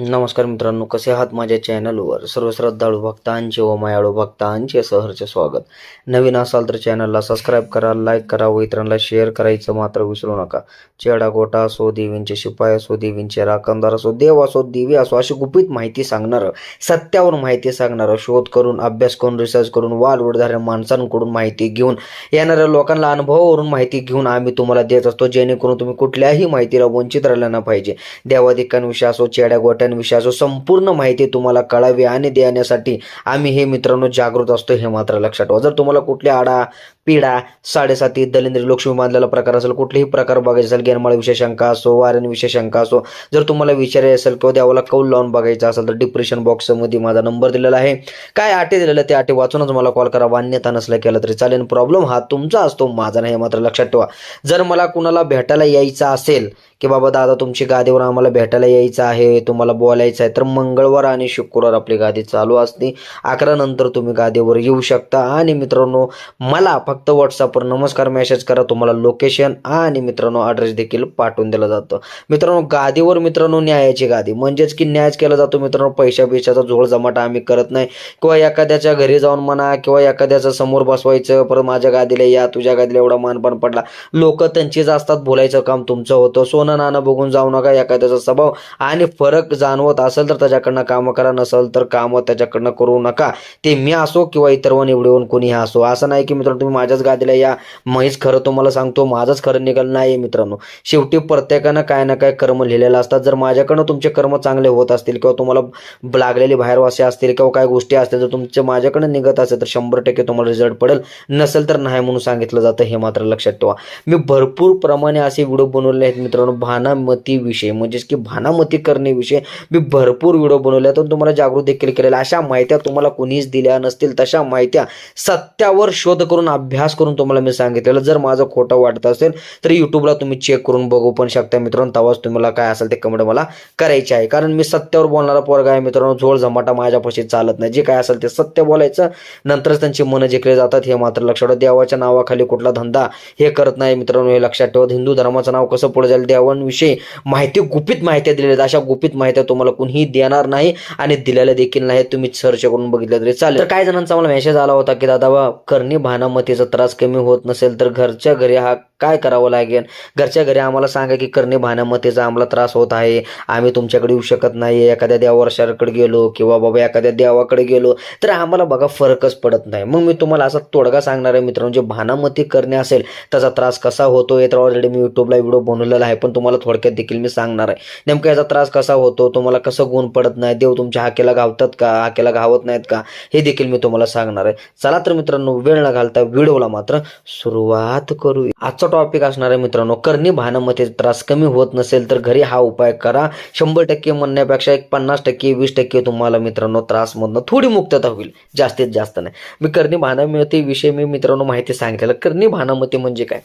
नमस्कार मित्रांनो कसे आहात माझ्या चॅनलवर? सर्व श्रद्धाळू भक्तांचे व मायाळू भक्तांचे सहर्ष स्वागत. नवीन असाल तर चॅनलला सबस्क्राईब करा लाईक करा व इतरांना शेअर करायचं मात्र विसरू नका. चेडा गोटा असो देवींचे शिपाई असो देवींचे राखणदार असो देव असो देवी असो अशी गुपित माहिती सांगणारं सत्यावर माहिती सांगणारं शोध करून अभ्यास करून रिसर्च करून वालवडधाऱ्या माणसांकडून माहिती घेऊन येणाऱ्या लोकांना अनुभवावरून माहिती घेऊन आम्ही तुम्हाला देत असतो जेणेकरून तुम्ही कुठल्याही माहितीला वंचित राहिला ना पाहिजे. देवाधिकांविषयी असो चेड्या गोट्या असो संपूर्ण माहिती तुम्हाला कळावी आणि देण्यासाठी आम्ही हे मित्रांनो जागृत असतो हे मात्र लक्षात ठेवा. जर तुम्हाला कुठल्या आडा पिढा साडेसाती दलिंद्री लक्ष्मी बांधलेला प्रकार असेल कुठलेही प्रकार बघायचे असेल गेरमाळीविषयी शंका असो वाऱ्यांविषयी शंका असो जर तुम्हाला विचारायचं असेल किंवा देवाला कौल लावून बघायचा असेल तर डिप्रेशन बॉक्समध्ये माझा नंबर दिलेला आहे. काय आटे दिलेलं ते आटे वाचूनच मला कॉल करा. मान्यता नसलं केलं तरी चालेल. प्रॉब्लेम हा तुमचा असतो माझा नाही हे मात्र लक्षात ठेवा. जर मला कुणाला भेटायला यायचं असेल की बाबा दादा तुमची गादीवर आम्हाला भेटायला यायचं आहे तुम्हाला बोलायचं आहे तर मंगळवार आणि शुक्रवार आपली गादी चालू असते. अकरा नंतर तुम्ही गादीवर येऊ शकता. आणि मित्रांनो मला फक्त व्हॉट्सअपवर नमस्कार मेसेज करा. तुम्हाला लोकेशन आणि मित्रांनो ॲड्रेस देखील पाठवून दिलं जातं. मित्रांनो गादीवर मित्रांनो न्यायाची गादी. म्हणजेच की न्यायच केला जातो मित्रांनो पैशा पैशाचा झोळ जमाटा आम्ही करत नाही. किंवा एखाद्याच्या घरी जाऊन म्हणा किंवा एखाद्याचं समोर बसवायचं परत माझ्या गादीला या तुझ्या गादीला एवढा मानपान पडला. लोक त्यांचीच असतात बोलायचं काम तुमचं होतं. सोनं नाणं बघून जाऊ नका एखाद्याचा स्वभाव. आणि फरक जा जाणवत असेल तर त्याच्याकडनं कामं करा नसेल तर कामं त्याच्याकडनं करू नका. ते मी असो किंवा इतर वन एवढे कोणी असो. असं नाही की मित्रांनो तुम्ही माझ्याच गादीला या. म्हैस खरं तुम्हाला सांगतो माझंच खरं निघालं नाही मित्रांनो. शेवटी प्रत्येकानं काय ना काय कर्म लिहिलेलं असतात. जर माझ्याकडनं तुमचे कर्म चांगले होत असतील किंवा तुम्हाला लागलेले बाहेरवासी असतील किंवा काय गोष्टी असतील जर तुमचे माझ्याकडनं निघत असेल तर शंभर टक्के तुम्हाला रिझल्ट पडेल. नसेल तर नाही म्हणून सांगितलं जातं हे मात्र लक्षात ठेवा. मी भरपूर प्रमाणे असे व्हिडिओ बनवले आहेत मित्रांनो भानामतीविषयी. म्हणजेच की भानामती करण्याविषयी. मी भरपूर व्हिडिओ बनवले तर तुम्हाला जागृत देखील केलेल्या अशा माहित्या तुम्हाला कोणीच दिल्या नसतील तशा माहित्या सत्यावर शोध करून अभ्यास करून तुम्हाला मी सांगितलेलं. जर माझं खोटं वाटत असेल तर यूट्यूबला तुम्ही चेक करून बघू पण शकता. मित्रांनो तेव्हाच तुम्हाला काय असेल ते कमेंट मला करायचे आहे. कारण मी सत्यावर बोलणारा पोरगा आहे मित्रांनो झोळ झमाटा माझ्यापाशी चालत नाही. जे काय असेल ते सत्य बोलायचं नंतरच त्यांची मनं जिंकले जातात हे मात्र लक्षात देवाच्या नावाखाली कुठला धंदा हे करत नाही मित्रांनो हे लक्षात ठेवत हिंदू धर्माचं नाव कसं पुढे जाईल? देवांविषयी माहिती गुपित माहिती दिलेल्या अशा गुपित माहित्या तुम्हाला कुणीही देणार नाही आणि दिलेल्या देखील नाही. तुम्ही सर्च करून बघितलं तरी चालेल. तर काही जणांचा मला मेसेज आला होता की दादा बा करणी भानामतीचा त्रास कमी होत नसेल तर घरच्या घरी हा काय करावं लागेल? घरच्या घरी आम्हाला सांगा की करणे भानामतीचा आम्हाला त्रास होत आहे. आम्ही तुमच्याकडे येऊ शकत नाही एखाद्या देवावर्षाकडे गेलो किंवा बाबा एखाद्या देवाकडे गेलो तर आम्हाला बघा फरकच पडत नाही. मग मी तुम्हाला असा तोडगा सांगणार आहे मित्रांनो जे भानामती करणे असेल त्याचा त्रास कसा होतो हे ऑलरेडी मी युट्यूबला व्हिडिओ बनवलेला आहे पण तुम्हाला थोडक्यात देखील मी सांगणार आहे. नेमका याचा त्रास कसा होतो तुम्हाला कसं गुण पडत नाही देव तुमच्या हाकेला घावतात का हाकेला घावत नाहीत का हे देखील मी तुम्हाला सांगणार आहे. चला तर मित्रांनो वेळ न घालता व्हिडिओला मात्र सुरुवात करू. आजचा टॉपिक असणार आहे मित्रांनो करणी भानामध्ये त्रास कमी होत नसेल तर घरी हा उपाय करा. शंभर टक्के म्हणण्यापेक्षा एक पन्नास टक्के वीस टक्के तुम्हाला मित्रांनो त्रासमधनं थोडी मुक्तता होईल. जास्तीत जास्त नाही. मी करणी भानामती विषयी मी मित्रांनो माहिती सांगितलं करणी भानामती म्हणजे काय?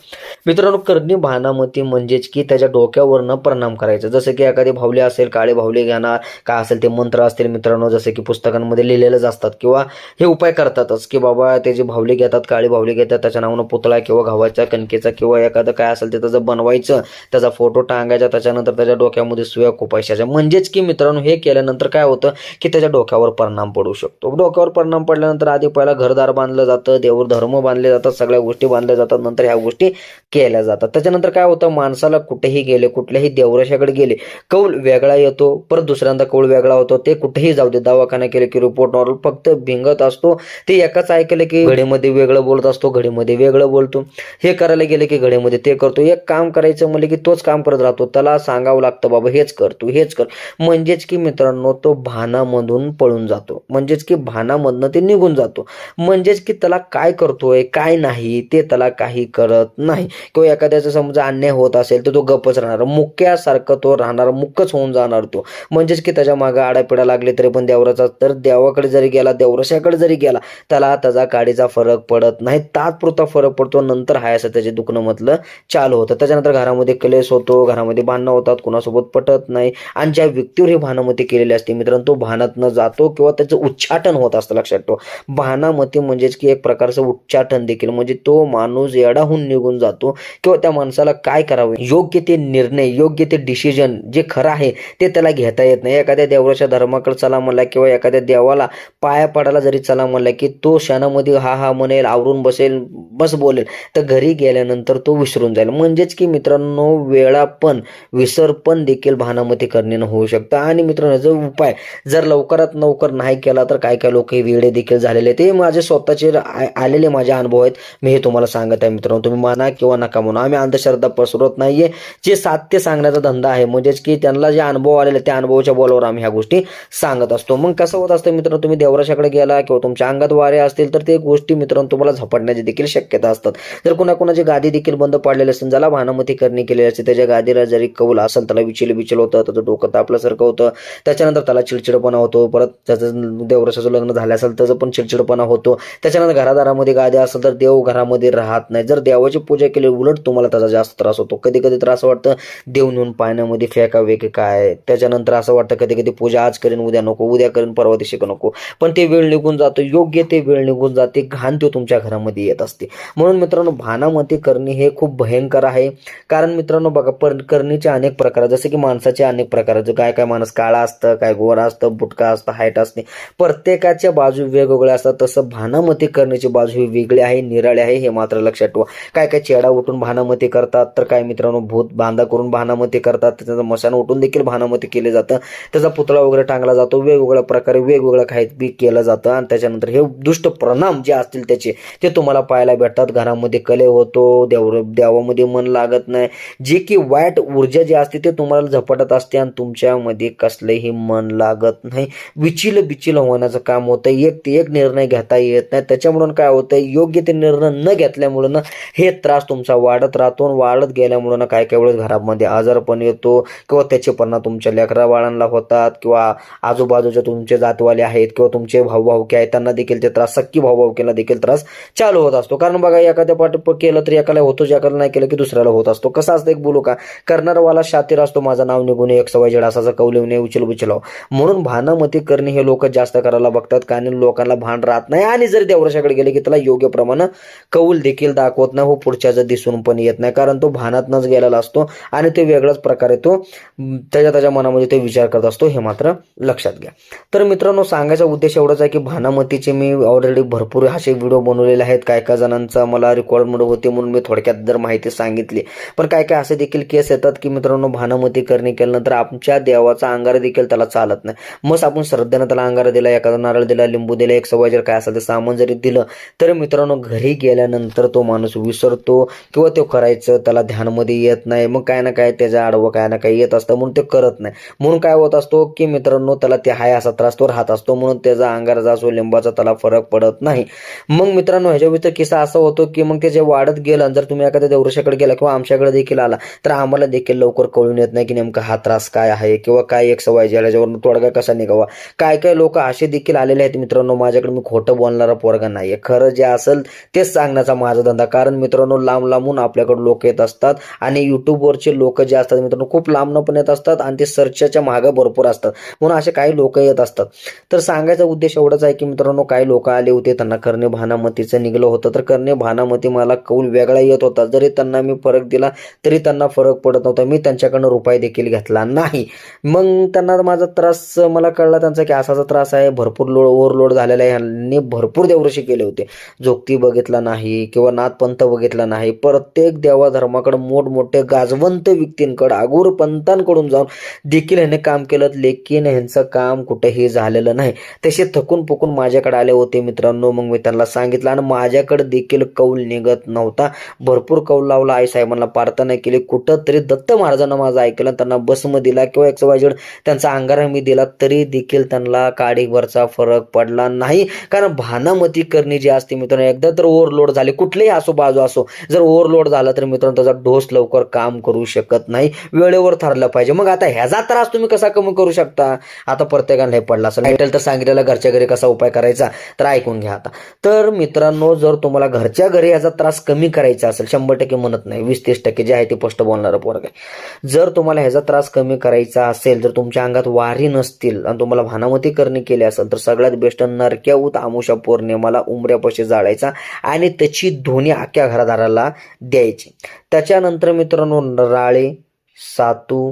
मित्रांनो करणी भानामती म्हणजेच की त्याच्या डोक्यावरनं परिणाम करायचं. जसं की एखादी भावली असेल काळे भावली घेणार काय असेल ते मंत्र असतील मित्रांनो जसे की पुस्तकांमध्ये लिहिलेलेच असतात. किंवा हे उपाय करतातच की बाबा त्याची भावले घेतात काळी भावले घेतात त्याच्या नावानं पुतळा किंवा घावाच्या कणकेचा किंवा एखादं काय असेल ते त्याचं बनवायचं त्याचा फोटो टांगायचा त्याच्यानंतर त्याच्या डोक्यामध्ये सुया खुपायच्या. म्हणजेच की मित्रांनो हे केल्यानंतर काय होतं की त्याच्या डोक्यावर परिणाम पडू शकतो. डोक्यावर परिणाम पडल्यानंतर आधी पहिला घरदार बांधलं जातं देवर धर्म बांधले जातात सगळ्या गोष्टी बांधल्या जातात नंतर ह्या गोष्टी केल्या जातात. त्याच्यानंतर काय होतं माणसाला कुठेही गेले कुठल्याही देवराशाकडे गेले कौल वेगळा येतो परत दुसऱ्यांदा कौळ वेगळा होतो. ते कुठेही जाऊ दे. दवाखाना केले की रिपोर्ट नॉर्मल फक्त भिंगत असतो. ते एकाच ऐकलं की घडीमध्ये वेगळं बोलत असतो घडीमध्ये वेगळं बोलतो. हे करायला गेले की घडीमध्ये ते करतो. एक काम करायचं म्हणलं की तोच काम करत राहतो. त्याला सांगावं लागतं बाबा हेच कर तू हेच कर. म्हणजेच की मित्रांनो तो भानामधून पळून जातो. म्हणजेच की भानामधनं ते निघून जातो. म्हणजेच की त्याला काय करतोय काय नाही ते त्याला काही करत नाही. किंवा एखाद्याचा समजा अन्याय होत असेल तर तो गप्पच राहणार. मुक्यासारखं तो राहणार मुक्कच होऊन जाणार तो. म्हणजेच की त्याच्या मागं आडापिडा लागले तरी पण देवराचा तर देवाकडे जरी गेला देवरशाकडे जरी गेला त्याला त्याचा काडीचा फरक पडत नाही. तात्पुरता फरक पडतो. नंतर हाय असं त्याचे दुखणं म्हटलं चालू होतं. त्याच्यानंतर घरामध्ये क्लेश होतो. घरामध्ये भांडणं होतात. कुणासोबत पटत नाही. आणि ज्या व्यक्तीवर हे भानामती केलेली असते मित्रांनो तो भानातनं जातो किंवा त्याचं उच्चाटन होत असतं लक्षात ठेवा. भानामती म्हणजेच की एक प्रकारचं उच्चाटन देखील. म्हणजे तो माणूस येडाहून निघून जातो किंवा त्या माणसाला काय करावे? योग्य ते निर्णय योग्य ते डिसिजन जे खरं आहे ते त्याला घेता येत नाही. एखाद्या देवराच्या धर्माकडे चला म्हणला किंवा एखाद्या देवाला पाया पडायला जरी चला म्हणला की तो क्षणामध्ये हा हा म्हणेल आवरून बसेल बस बोलेल तर घरी गेल्यानंतर तो विसरून जाईल. म्हणजेच की मित्रांनो वेळापण विसरपण देखील भानामध्ये करणेनं होऊ शकतं. आणि मित्रांनो जो उपाय जर लवकरात लवकर नाही केला तर काय काय लोक हे वेळे देखील झालेले आहेत. ते माझे स्वतःचे आ- आलेले माझे अनुभव आहेत. मी हे तुम्हाला सांगत आहे मित्रांनो. तुम्ही माना किंवा नका म्हणून आम्ही अंधश्रद्धा पसरवत नाहीये. जे सात्य सांगण्याचा धंदा आहे म्हणजेच की त्यांना जे अनुभव आलेले त्या अनुभवाच्या बोलावर आम्ही ह्या गोष्टी सांगत असतो. मग कसं होत असतं मित्रांनो तुम्ही देवराशाकडे गेला किंवा तुमच्या अंगात वारे असतील तर ते गोष्टी मित्रांनो तुम्हाला झपटण्याची देखील शक्यता असतात. जर कुणाकुणाची गादी देखील बंद पाडलेली असेल ज्याला भानामती करणी केलेली असते त्याच्या गादीला जरी कौल असेल त्याला विचिल विचिल होतं त्याचं डोकं तापल्यासारखं होतं त्याच्यानंतर त्याला चिडचिडपणा होतो परत त्याचं देवराशाचं लग्न झालं असेल त्याचं पण चिडचिडपणा होतो. त्याच्यानंतर घरादारामध्ये गादी असेल तर देव घरामध्ये राहत नाही. जर देवाची पूजा केली उलट तुम्हाला त्याचा जास्त त्रास होतो. कधी कधी त्रास वाटतं देव नेऊन पाण्यामध्ये फेकावे की काय? त्याच्यानंतर असं वाटतं कधी कधी पूजा आज करेन उद्या नको उद्या करेन परवा दिवशी नको. पण ते वेळ निघून जातो योग्य ते वेळ निघून जाते घाण तो तुमच्या घरामध्ये येत असते. म्हणून मित्रांनो भानामती करणे हे खूप भयंकर आहे. कारण मित्रांनो बघा पर करणीचे अनेक प्रकार आहेत. जसे की माणसाचे अनेक प्रकार आहेत. काय काय माणूस काळा असतं काय गोरा असतं बुटका असतं हाईट असते. प्रत्येकाच्या बाजू वेगवेगळ्या असतात. तसं भानामती करण्याची बाजू ही वेगळी आहे निराळी आहे हे मात्र लक्षात ठेवा. काय काय चेडा उठून भानामती करतात तर काय मित्रांनो भूत बांधा करून भानामती करतात. त्याचं मशान उठून देखील भानामती केले जातं. त्याचा पुतळा वगैरे टांगला जातो. वेगवेगळ्या प्रकारे वेगवेगळं काही बी केलं जातं. आणि त्याच्यानंतर हे दुष्ट परिणाम जे असतील त्याचे ते तुम्हाला पाहायला भेटतात. घरामध्ये कले होतो. देव देवामध्ये मन लागत नाही. जे की वाईट ऊर्जा जी असते ते तुम्हाला झपटत असते आणि तुमच्यामध्ये कसलंही मन लागत नाही. विचिल बिचिल होण्याचं काम होतं. एक ते एक निर्णय घेता येत नाही. त्याच्यामुळं काय होतं? योग्य ते निर्णय न घेतल्यामुळं ना हे त्रास तुमचा वाढत राहतो. आणि वाढत गेल्यामुळं ना काय काय वेळेस घरामध्ये आजारपण येतो. किंवा त्याचे परिणाम तुमच्या लेकरा बाळांना होतात किंवा आजूबाजूचे तुमचे जातवाले आहेत किंवा तुमचे भाऊभाऊके आहेत त्यांना देखील ते त्रास सक्की भाऊभाऊकेला देखील त्रास चालू होत असतो. कारण बघा एखाद्या पाठ केलं तर एकाला होतो एकाला नाही केलं की दुसऱ्याला होत असतो. कसं असतं एक बोलू का? करणारवाला शातीर असतो माझं नाव निघून एक सवय जेड असाचा कौलिवणे उचल उचलाव म्हणून भानामती करणे हे लोक जास्त करायला बघतात. कारण लोकांना भान राहत नाही आणि जर देवराशाकडे गेले की त्याला योग्य प्रमाणे कौल देखील दाखवत नाही. हो पुढच्या दिसून पण येत नाही. कारण तो भानातनच गेलेला असतो आणि ते वेगळ्याच प्रकारे तो त्याच्या त्याच्या मनामध्ये ते विचार करत असतो हे मात्र लक्षात घ्या. तर मित्रांनो सांगायचा उद्देश एवढाच आहे की भानामतीचे मी ऑलरेडी भरपूर असे व्हिडिओ बनवलेले आहेत. काय काय जणांचा मला रेकॉर्डमध्ये होते म्हणून मी थोडक्यात जर माहिती सांगितली. पण काय काय असे देखील केस येतात की मित्रांनो भानामती करणे केल्यानंतर आमच्या देवाचा अंगारा देखील त्याला चालत नाही. मग आपण श्रद्धेनं त्याला अंगारा दिला एखादा नारळ दिला लिंबू दिला एक सवय जर काय असेल ते सामान जरी दिलं तर मित्रांनो घरी गेल्यानंतर तो माणूस विसरतो किंवा तो करायचं त्याला ध्यानमध्ये येत नाही. मग काय ना काय त्याचा आडवं काय ना काय येत असतं म्हणून ते करत नाही. म्हणून काय होत असतो की मित्रांनो त्याला ते हाय असा त्रास तो राहत असतो म्हणून त्याचा अंगाराचा असो लिंबाचा त्याला फरक पडत नाही. मग मित्रांनो ह्याच्या व्यतिरिक्त किस्सा असा होतो की मग ते जे वाढत गेलं जर तुम्ही एखाद्या देवृषाकडे गेला किंवा आमच्याकडे देखील आला तर आम्हाला देखील लवकर कळून येत नाही की नेमका हा त्रास काय आहे किंवा काय एक सवय ह्याच्यावरून तोडगा कसा निघावा. काय काय लोक असे देखील आलेले आहेत मित्रांनो माझ्याकडे मी खोटं बोलणारा पोरगा नाहीये. खरं जे असेल तेच सांगण्याचा माझा धंदा. कारण मित्रांनो लांब लांबून आपल्याकडे लोक येत असतात आणि युट्यूबवरचे लोक जे असतात मित्रांनो खूप लांबनं पण येत असतात आणि ते सर्च सर्चच्या मागं भरपूर असतात. म्हणून असे काही लोक येत असतात. तर सांगायचा उद्देश एवढाच आहे की मित्रांनो काही लोक आले होते त्यांना करणे भानामतीचं निघलं होतं. तर करणे भानामती मला कौल वेगळा येत होता. जरी त्यांना मी फरक दिला तरी त्यांना फरक पडत नव्हता. मी त्यांच्याकडनं रुपये देखील घेतला नाही. मग त्यांना माझा त्रास मला कळला त्यांचा की असाचा त्रास आहे. भरपूर लोड ओव्हरलोड झालेला आहे. यांनी भरपूर देवऋषी केले होते. जोगती बघितला नाही किंवा नाथपंथ बघितला नाही. प्रत्येक देवाधर्माकडे मोठमोठे गाजवंत व्यक्तींकडे आगूर पंतांकडून जाऊन देखील ह्याने काम केलं लेकिन ह्यांचं काम कुठेही झालेलं नाही. तसे थकून फुकून माझ्याकडे आले होते मित्रांनो. मग मी त्यांना सांगितलं आणि माझ्याकडे देखील कौल निघत नव्हता. भरपूर कौल लावला. आई साहेबांना प्रार्थना केली. कुठं तरी दत्त महाराजांना माझं ऐकलं त्यांना बसम दिला किंवा एक वाजेड त्यांचा अंगारा मी दिला. तरी देखील त्यांना काडीवरचा फरक पडला नाही. कारण भानामती करणे जी असते मित्रांनो एकदा तर ओव्हरलोड झाले. कुठलेही असो बाजू असो जर ओव्हरलोड झाला तर मित्रांनो त्याचा डोस लवकर काम करू शकत नाही. वेळेवर ठरलं पाहिजे. मग आता ह्याचा त्रास तुम्ही कसा कमी करू शकता? आता प्रत्येकाला हे पडला असं टायटल तर सांगितलेलं घरच्या घरी कसा उपाय करायचा तर ऐकून घ्या आता. तर मित्रांनो जर तुम्हाला घरच्या घरी याचा त्रास कमी करायचा असेल शंभर टक्के म्हणत नाही वीस तीस टक्के जे आहे ते स्पष्ट बोलणारं पोरग आहे. जर तुम्हाला ह्याचा त्रास कमी करायचा असेल जर तुमच्या अंगात वारी नसतील आणि तुम्हाला भानामती करणे केली असेल तर सगळ्यात बेस्ट नरक्या उत आमुषा पौर्णिमाला उमऱ्यापाशी जाळायचा आणि त्याची ध्वनी आख्या घरादाराला द्यायची. त्याच्यानंतर मित्रांनो राळे सातू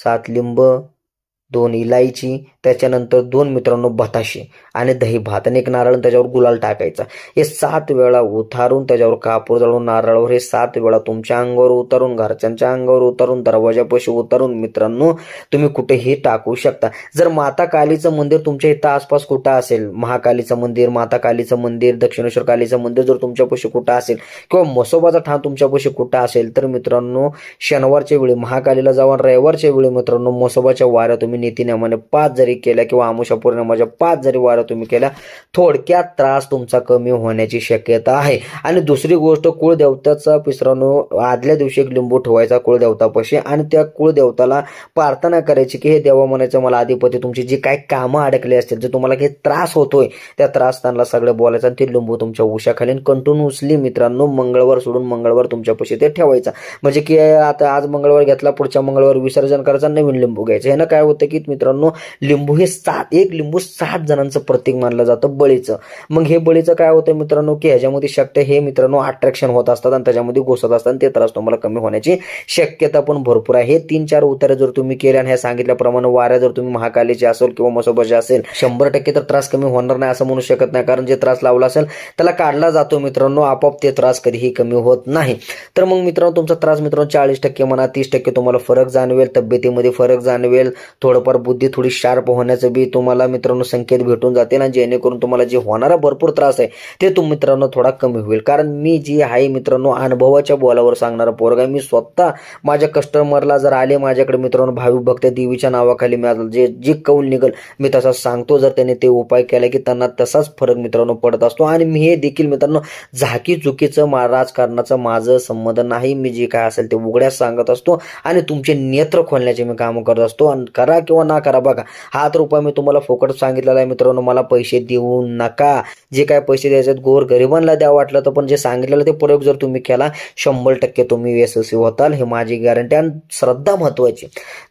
सात लिंब दोन इलायची त्याच्यानंतर दोन मित्रांनो बताशे आणि दही भात आणि एक नारळ त्याच्यावर गुलाल टाकायचा. हे सात वेळा उतारून त्याच्यावर कापूर जाळून नारळावर हे सात वेळा तुमच्या अंगावर उतारून घरच्यांच्या अंगावर उतारून दरवाजापाशी उतारून मित्रांनो तुम्ही कुठेही टाकू शकता. जर माता कालीचं मंदिर तुमच्या इथं आसपास कुठं असेल महाकालीचं मंदिर माता कालीचं मंदिर दक्षिणेश्वर कालीचं मंदिर जर तुमच्यापाशी कुठं असेल किंवा मसोबाचा ठाण तुमच्यापाशी कुठं असेल तर मित्रांनो शनिवारच्या वेळी महाकालीला जाऊन रविवारच्या वेळी मित्रांनो मसोबाच्या वाऱ्या तुम्ही नीतीनियमाने पाच जरी केल्या किंवा आमुषा पौर्णिमाच्या पाच जरी वारा तुम्ही केल्या थोडक्यात त्रास तुमचा कमी होण्याची शक्यता आहे. आणि दुसरी गोष्ट कुळदेवताचा पिसरानो आदल्या दिवशी एक लिंबू ठेवायचा कुळदेवतापाशी आणि त्या कुळदेवताला प्रार्थना करायची की हे देवा म्हणायचं मला अधिपती तुमची जी काही कामं अडकली असतील जे तुम्हाला काही त्रास होतोय त्या त्रास त्यांना सगळं बोलायचं आणि ते लिंबू तुमच्या उशाखाली कंटिन्युअसली मित्रांनो मंगळवार सोडून मंगळवार तुमच्यापाशी ते ठेवायचा. म्हणजे की आता आज मंगळवार घेतला पुढच्या मंगळवार विसर्जन करायचा नवीन लिंबू घ्यायचं. ह्यानं काय होतं की मित्रांनो लिंबू हे सात एक लिंबू सात जणांचं प्रतीक मानलं जातं बळीचं. मग हे बळीचं काय होतं मित्रांनो की ह्याच्यामध्ये शक्य हे मित्रांनो अट्रॅक्शन होत असतात आणि त्याच्यामध्ये घुसत असतात आणि ते त्रास तुम्हाला कमी होण्याची शक्यता पण भरपूर आहे. हे तीन चार उतारे जर तुम्ही केले आणि ह्या सांगितल्याप्रमाणे वाऱ्या जर तुम्ही महाकालीचे असेल किंवा मसोबाचे असेल शंभर टक्के तर त्रास कमी होणार नाही असं म्हणू शकत नाही. कारण जे त्रास लावला असेल त्याला काढला जातो मित्रांनो आपोआप ते त्रास कधीही कमी होत नाही. तर मग मित्रांनो तुमचा त्रास मित्रांनो चाळीस टक्के म्हणा तीस टक्के तुम्हाला फरक जाणवेल तब्येतीमध्ये फरक जाणवेल थोडं थोडंफार बुद्धी थोडी शार्प होण्याचं बी तुम्हाला मित्रांनो संकेत भेटून जातील आणि जेणेकरून तुम्हाला जे होणारा भरपूर त्रास आहे ते तुम मित्रांनो थोडा कमी होईल. कारण मी जी आहे मित्रांनो अनुभवाच्या बोलावर सांगणारा पोरगा मी स्वतः माझ्या कस्टमरला जर आले माझ्याकडे मित्रांनो भाविक भक्त देवीच्या नावाखाली मी जे जे कौल निघल मी तसा सांगतो. जर त्याने ते उपाय केला की त्यांना तसाच फरक मित्रांनो पडत असतो. आणि मी हे देखील मित्रांनो झाकी चुकीचं मा राजकारणाचं माझं संबंध नाही. मी जे काय असेल ते उघड्यास सांगत असतो. आणि तुमचे नेत्र खोलण्याचे मी काम करत असतो. आणि करा किंवा ना करा. बघा हा तर उपाय मी तुम्हाला फोकट सांगितलेला आहे मित्रांनो मला पैसे देऊ नका. जे काय पैसे द्यायचे आहेत गोर गरिबांना द्या वाटलं तर पण जे सांगितलेलं ते प्रयोग जर तुम्ही केला शंभर टक्के तुम्ही यशस्वी होताल. हे माझी गॅरंटी आणि श्रद्धा महत्वाची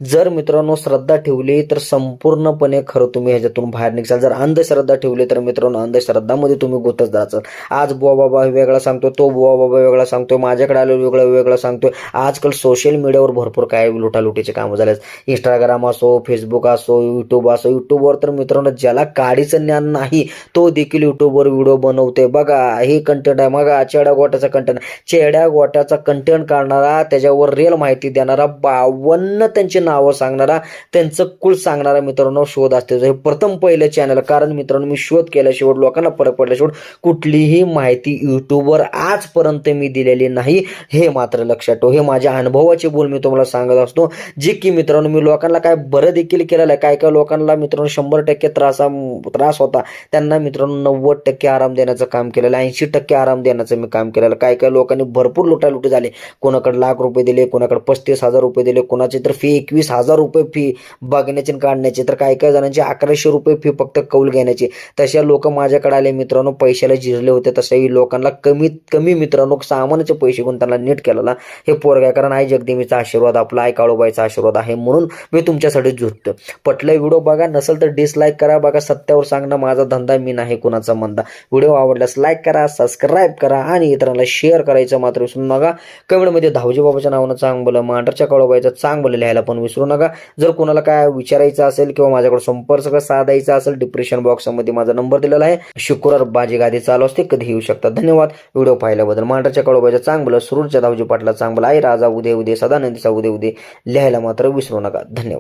जर मित्रांनो श्रद्धा ठेवली तर संपूर्णपणे खरं तुम्ही ह्याच्यातून बाहेर निघाल. जर अंधश्रद्धा ठेवली तर मित्रांनो अंधश्रद्धामध्ये तुम्ही गोतच जाचाल. आज बुवा बाबा वेगळा सांगतो तो बुवा बाबा वेगळा सांगतोय माझ्याकडे आलो वेगळं वेगळं सांगतोय. आजकाल सोशल मीडियावर भरपूर काय लुटालुटीचे कामं झाले इंस्टाग्राम असो फेसबुक असो यूट्यूब असो यूट्यूबवर तर मित्रांनो ज्याला काडीचं ज्ञान नाही तो देखील यूट्यूबवर व्हिडिओ बनवते बघा हे कंटेंट आहे. बघा चेड्या गोट्याचा कंटेंट चेड्या गोट्याचा कंटेंट काढणारा त्याच्यावर रिअल माहिती देणारा बावन्न त्यांची नावं सांगणारा त्यांचं कुल सांगणारा मित्रांनो शोध असते. हे प्रथम पहिलं चॅनल कारण मित्रांनो मी शोध केल्याशिवाय लोकांना फरक पडल्याशिवाय कुठलीही माहिती यूट्यूबवर आजपर्यंत मी दिलेली नाही हे मात्र लक्षात ठेव. हे माझ्या अनुभवाचे बोल मी तुम्हाला सांगत असतो. जे की मित्रांनो मी लोकांना काय बरं देखील केलेलं आहे. काय काय लोकांना मित्रांनो शंभर टक्के त्रासा त्रास होता. त्यांना मित्रांनो नव्वद टक्के आराम देण्याचं काम केलेलं ऐंशी टक्के आराम देण्याचं मी काम केलेलं काय काय लोकांनी भरपूर लुटालुटी झाले. कोणाकडे लाख रुपये दिले कोणाकडे पस्तीस हजार रुपये दिले कोणाची तर फी एकवीस हजार रुपये फी बघण्याची आणि काढण्याची. तर काय काय जणांची अकराशे रुपये फी फक्त कौल घेण्याची. तशा लोक माझ्याकडे आले. मित्रांनो पैशाला जिरले होते. तशाही लोकांना कमीत कमी मित्रांनो सामानाचे पैसे घेऊन त्यांना नीट केलेला हे पोरगा कारण आई जगदेवीचा आशीर्वाद आपला आई काळूबाईचा आशीर्वाद आहे. म्हणून मी तुमच्यासाठी झुटतं पटलं व्हिडिओ बघा नसेल तर डिसलाईक करा. बघा सत्यावर सांगणं माझा धंदा मी नाही कुणाचा मंदा. व्हिडिओ आवडल्यास लाईक करा सबस्क्राईब करा आणि इतरांना शेअर करायचं मात्र विसरू नका. कमेंटमध्ये धावजी बाबाच्या नावानं चांगलं मांडरच्या काळोबाईचं चांगलं लिहायला पण विसरू नका. जर कोणाला काय विचारायचं असेल किंवा माझ्याकडे संपर्क साधायचा असेल डिप्रेशन बॉक्समध्ये माझा नंबर दिलेला आहे. शुक्रवार बाजी गादी चालू असते कधी येऊ शकतात धन्यवाद. व्हिडिओ पाहिल्याबद्दल मांडरच्या काळोबाईचं चांगलं सुरूरच्या धावजी पाटला चांगलं आहे राजा उदय उदय सदानंदीचा उदय उदय लिहायला मात्र विसरू नका. धन्यवाद.